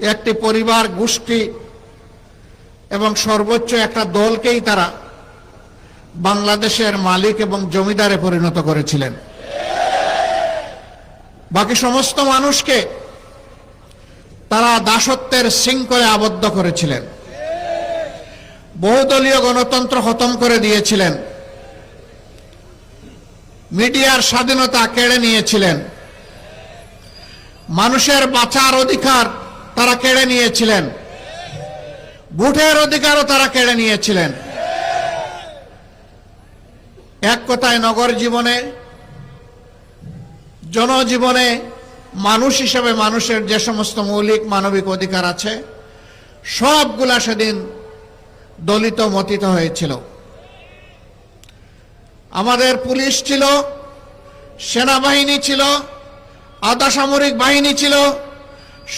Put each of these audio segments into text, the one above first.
একটি পরিবার, গোষ্ঠী এবং সর্বোচ্চ একটা দলকেই তারা বাংলাদেশের মালিক এবং জমিদারে পরিণত করেছিলেন। বাকি সমস্ত মানুষকে তারা দাসত্বের শৃঙ্খলে আবদ্ধ করেছিলেন। বহুদলীয় গণতন্ত্র খতম করে দিয়েছিলেন। মিডিয়ার স্বাধীনতা কেড়ে নিয়েছিলেন। মানুষের বাঁচার অধিকার তারা কেড়ে নিয়েছিলেন। ভোটের অধিকারও তারা কেড়ে নিয়েছিলেন। এক কথায় নগর জীবনে, জনজীবনে মানুষ হিসেবে মানুষের যে সমস্ত মৌলিক মানবিক অধিকার আছে, সবগুলা সেদিন দলিত মতিত হয়েছিল। আমাদের পুলিশ ছিল, সেনাবাহিনী ছিল, আধা সামরিক বাহিনী ছিল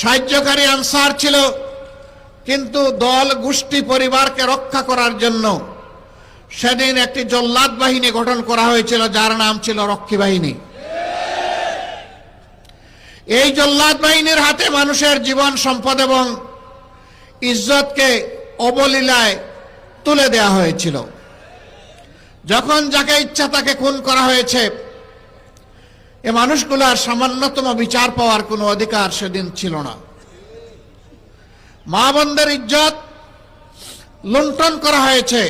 সাহায্যকারী আনসার ছিল, কিন্তু দল গোষ্ঠী পরিবারকে রক্ষা করার জন্য সেদিন একটি জল্লাদ বাহিনী গঠন করা হয়েছিল, যার নাম ছিল রক্ষী বাহিনী। এই জল্লাদ বাহিনীর হাতে মানুষের জীবন, সম্পদ এবং ইজ্জতকে অবলীলায় তুলে দেয়া হয়েছিল। যখন যাকে ইচ্ছা তাকে খুন করা হয়েছে এ মানুষগুলার সামান্যতম বিচার পাওয়ার কোনো অধিকার সেদিন ছিল না। মা বোনদের ইজ্জত লুণ্ঠন করা হয়েছে।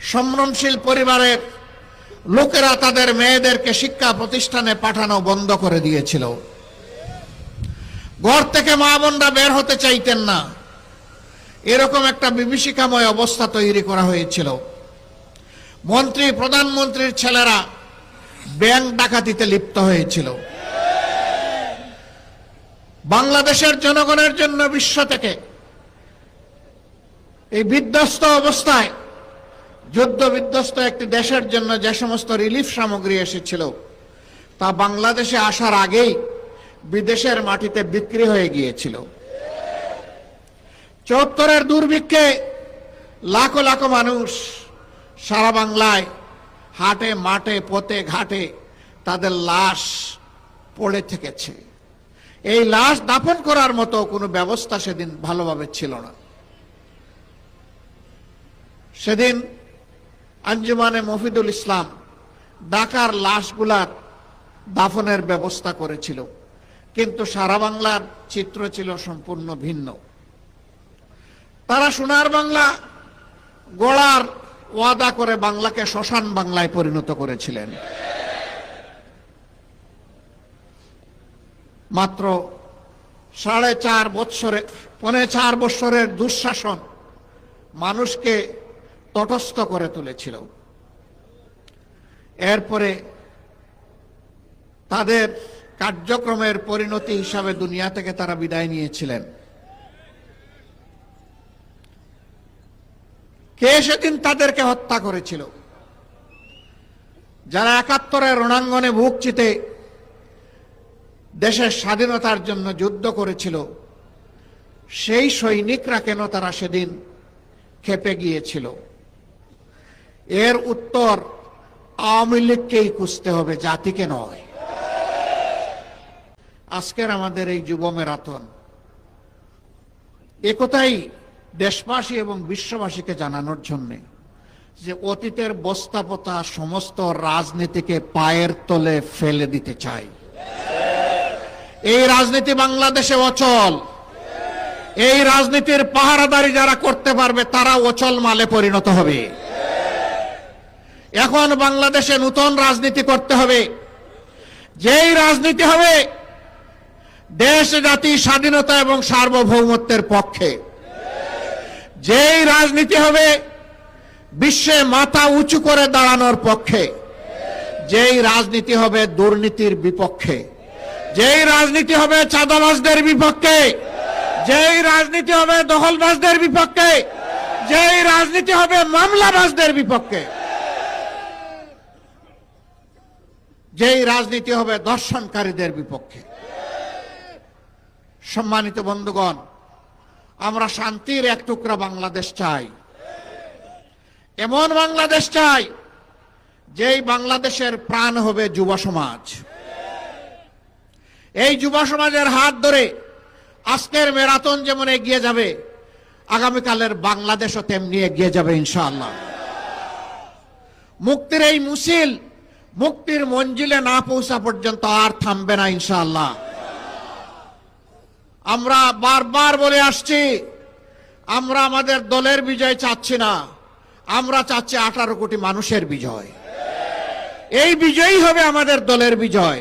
সম্ভ্রমশীল পরিবারের লোকেরা তাদের মেয়েদেরকে শিক্ষা প্রতিষ্ঠানে পাঠানো বন্ধ করে দিয়েছিল। ঘর থেকে মা বোনরা বের হতে চাইতেন না। এরকম একটা বিভীষিকাময় অবস্থা তৈরি করা হয়েছিল। মন্ত্রী, প্রধানমন্ত্রীর ছেলেরা ব্যাংক ডাকাতিতে লিপ্ত হয়েছিল। বাংলাদেশের জনগণের জন্য বিশ্ব থেকে এই বিধ্বস্ত অবস্থায় যুদ্ধ বিধ্বস্ত একটি দেশের জন্য যে সমস্ত রিলিফ সামগ্রী এসেছিল, তা বাংলাদেশে আসার আগেই বিদেশের মাটিতে বিক্রি হয়ে গিয়েছিল। চৌত্তরের দুর্ভিক্ষে লাখো লাখো মানুষ সারা বাংলায় হাটে, মাঠে, পথে, ঘাটে তাদের লাশ পড়ে থেকেছে। এই লাশ দাফন করার মতো কোনো ব্যবস্থা সেদিন ভালোভাবে ছিল না। সেদিন আঞ্জুমানে মফিদুল ইসলাম ঢাকার লাশগুলার দাফনের ব্যবস্থা করেছিল। কিন্তু সারা বাংলার চিত্র ছিল সম্পূর্ণ ভিন্ন। তারা সোনার বাংলা গোড়ার ওয়াদা করে বাংলাকে শ্মশান বাংলায় পরিণত করেছিলেন। মাত্র সাড়ে চার বৎসরে, পনে চার বৎসরের দুঃশাসন মানুষকে তটস্থ করে তুলেছিল। এরপরে তাদের কার্যক্রমের পরিণতি হিসাবে দুনিয়া থেকে তারা বিদায় নিয়েছিলেন। কে সেদিন তাদেরকে হত্যা করেছিল? যারা একাত্তরের রণাঙ্গনে বুক চিতে দেশের স্বাধীনতার জন্য যুদ্ধ করেছিল, সেই সৈনিকরা কেন তারা সেদিন খেপে গিয়েছিল? এর উত্তর আওয়ামী লীগকেই খুঁজতে হবে, জাতিকে নয়। আজকের আমাদের এই যুব মেরাথন একথাই দেশবাসী এবং বিশ্ববাসীকে জানানোর জন্য যে অতীতের বস্তাপতা সমস্ত রাজনীতিকে পায়ের তলে ফেলে দিতে চাই। এই রাজনীতি বাংলাদেশে অচল। এই রাজনীতির পাহারাদারি যারা করতে পারবে তারা অচল মালে পরিণত হবে। এখন বাংলাদেশে নতুন রাজনীতি করতে হবে। যেই রাজনীতি হবে, দেশ, জাতি, স্বাধীনতা এবং সার্বভৌমত্বের পক্ষে। যেই রাজনীতি হবে, বিশ্বে মাথা উঁচু করে দাঁড়ানোর পক্ষে। যেই রাজনীতি হবে দুর্নীতির বিপক্ষে। যেই রাজনীতি হবে চাঁদাবাজদের বিপক্ষে। যেই রাজনীতি হবে দখলবাজদের বিপক্ষে। যেই রাজনীতি হবে মামলাবাজদের বিপক্ষে। যেই রাজনীতি হবে দর্শনকারীদের বিপক্ষে। সম্মানিত বন্ধুগণ আমরা শান্তির এক টুকরা বাংলাদেশ চাই। এমন বাংলাদেশ চাই, যেই বাংলাদেশের প্রাণ হবে যুব সমাজ। এই যুব সমাজের হাত ধরে আজকের মেরাথন যেমন এগিয়ে যাবে, আগামীকালের বাংলাদেশও তেমনি এগিয়ে যাবে ইনশাআল্লাহ। মুক্তির এই মুসিল মুক্তির মঞ্জিলে না পৌঁছা পর্যন্ত আর থামবে না ইনশাআল্লাহ। আমরা বারবার বলে আসছি, আমরা আমাদের দলের বিজয় চাচ্ছি না, আমরা চাচ্ছি আঠারো কোটি মানুষের বিজয়। এই বিজয়ই হবে আমাদের দলের বিজয়।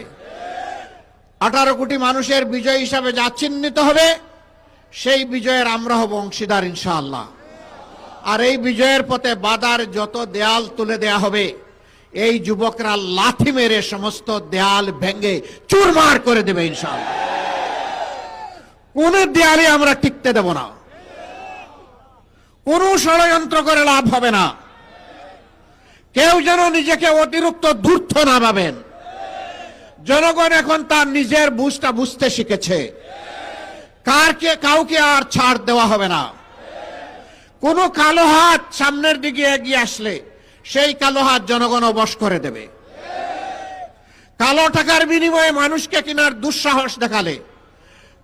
আঠারো কোটি মানুষের বিজয় হিসাবে যা চিহ্নিত হবে, সেই বিজয়ের আমরা হব অংশীদার ইনশাআল্লাহ। আর এই বিজয়ের পথে বাদার যত দেয়াল তুলে দেয়া হবে, এই যুবকরা লাথি মেরে সমস্ত দেয়াল ভেঙে চুরমার করে দেবে ইনশাআল্লাহ। কোন দেয়ালে আমরা টিকতে দেব না। কোন ষড়যন্ত্র করে লাভ হবে না। কেউ যেন নিজেকে অতিরিক্ত ধূর্ত না ভাবেন। জনগণ এখন তার নিজের বুঝটা বুঝতে শিখেছে। কারকে, কাউকে আর ছাড় দেওয়া হবে না। কোন কালো হাত সামনের দিকে এগিয়ে আসলে সেই কালো হাত জনগণ অবশ করে দেবে। কালো টাকার বিনিময়ে মানুষকে কেনার দুঃসাহস দেখালে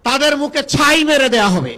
তাদের মুখে ছাই মেরে দেয়া হবে।